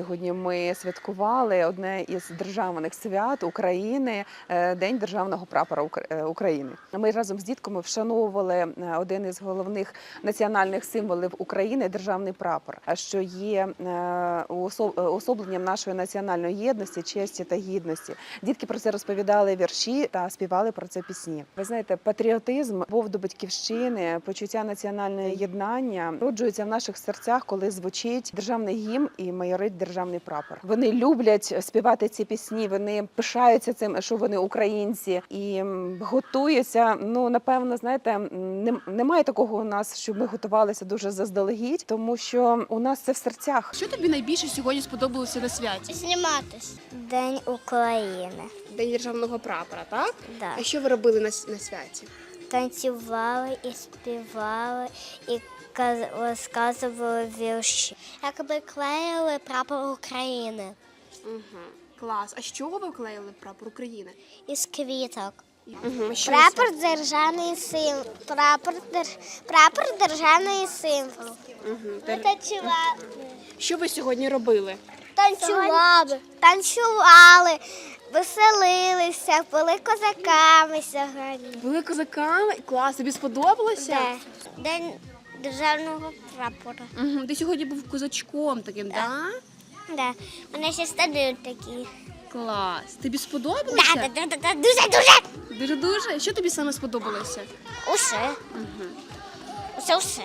Сьогодні ми святкували одне із державних свят України е, День державного прапора е, України. Ми разом з дітками вшановували е, один із головних національних символів України державний прапор, що є уособленням нашої національної єдності, честі та гідності. Дітки про це розповідали вірші та співали про це пісні. Ви знаєте, патріотизм, любов до батьківщини, почуття національного єднання роджується в наших серцях, коли звучить державний гімн і майорить державний прапор. Вони люблять співати ці пісні. Вони пишаються цим, що вони українці, і готуються. Ну напевно, знаєте, немає такого у нас, щоб ми готувалися дуже заздалегідь, тому що у нас це в серцях. Що тобі найбільше сьогодні сподобалося на святі? Зніматись. День України. День державного прапора, так? Да. А що ви робили на, на святі? Танцювали і співали, і розказували вірші. Якби клеїли прапор України Угу. Клас. А з чого ви вклеїли прапор України? із квіток. Угу. Що Прапор державний символ. Прапор, дер... прапор державний символ. Угу. Ми танцювали. Що ви сьогодні робили? Танцювали. Танцювали, веселилися, були козаками сьогодні. Були козаками. Клас, тобі сподобалося? Де? День державного прапора. Угу. Ти сьогодні був козачком таким, так? Да. Да. Вони ще стають такі. Клас. Тобі сподобалося? Да, да, да, да, дуже дуже. Дуже дуже. Що тобі саме сподобалося? Усе. Угу. Усе усе.